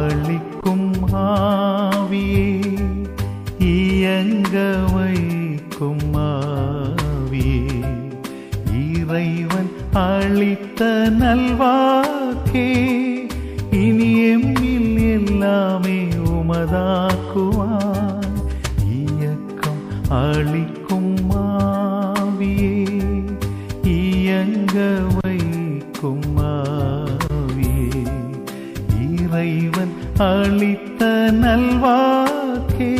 ஆளிக்கும் ஆவியே இயங்க வைக்கும் ஆவியே. இறைவன் அளித்த நல்வாக்கே இனி எம்மில் எல்லாமே உமதாக்குவான். இயக்கம் அளிக்கும் அளித்த நல்வாக்கே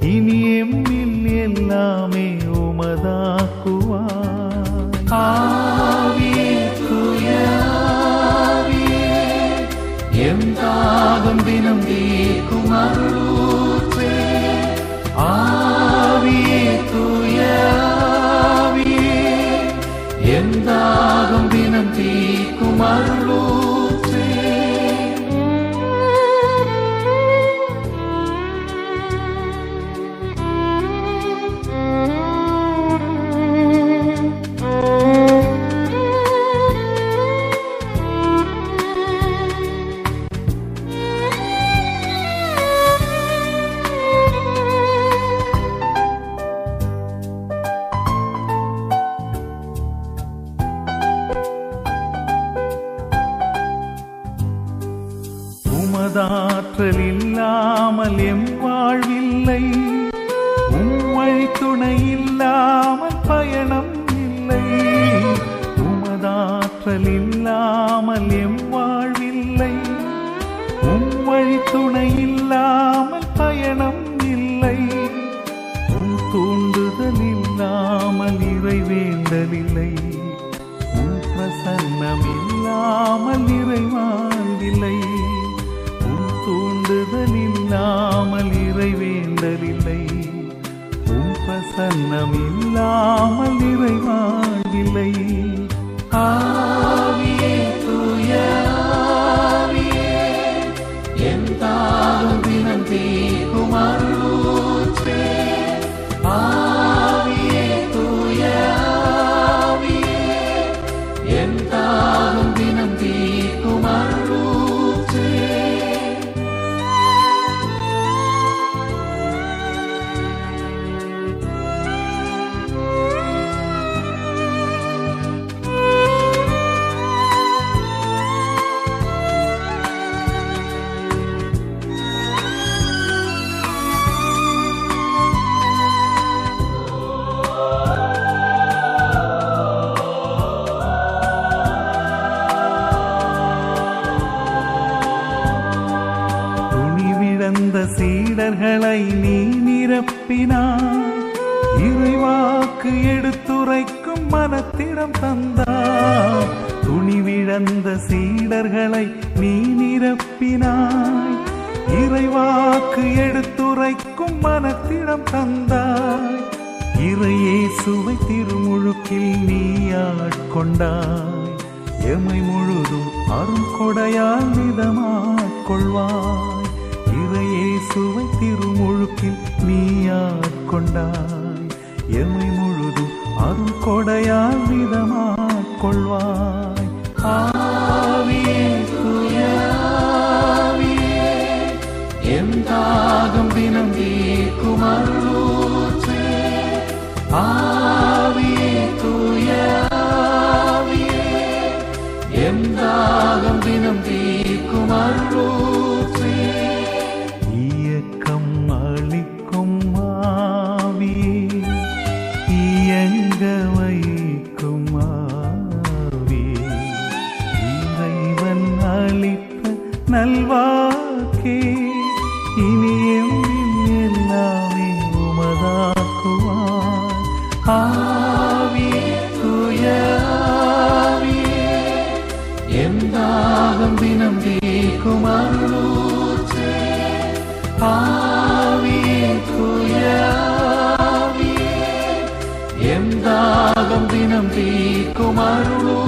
இனி எம்மில் எல்லாமே உமதாக்குவார். எம் தாகம் தினம் ஆற்றல் இல்லாமல் எம் வாழ்வில்லை. உம்மை துணை இல்லாமல் பயணம் இல்லை. உமதாற்றல் இல்லாமல் எம் வாழ்வில்லை. உம்மை துணை இல்லாமல் பயணம் இல்லை. உன் தூண்டுதல் இல்லாமல் இறை இறைவேண்டலில்லை உன் பிரசன்னம் இல்லாமல் இறைவாழ்வில்லை உன் தூண்டுதல் இல்லாமல் இறைவேண்டலில்லை உன் பிரசன்னம் இல்லாமல் இறைவாழ்வில்லை ஆ. இழந்த சீடர்களை நீ நிரப்பினார் இறைவாக்கு எடுத்துரைக்கும் மனத்திடம் தந்தார் துணிவிழந்த சீடர்களை நீ நிரப்பினாய். இறைவாக்கு எடுத்துரைக்கும் மனத்திடம் தந்தாய். இறையேசுவை திருமுழுக்கில் நீ ஆட்கொண்டாய். எமை முழுதும் அருங்கொடையால் மிதமாட்கொள்வாய். கொண்டாய் எமை முழுதும் அருள் கொடையால் ஆவியே கொள்வாய் ஆவியே என் தாகம் தினம் தீர்க்கும் அருளூற்றே. ஆவியே தூய எம் தாகம் தினம் தீர்க்கும் அருளூற்றே. நல்வாக்கே இனியும் எல்லாமே உமதாக்குவான் ஆவியே தூய ஆவியே என் தாகம் தினம் தீர்க்கும் அருளூற்றே. ஆவியே தூய என் தாகம் தினம் தீர்க்கும் அருளூற்றே.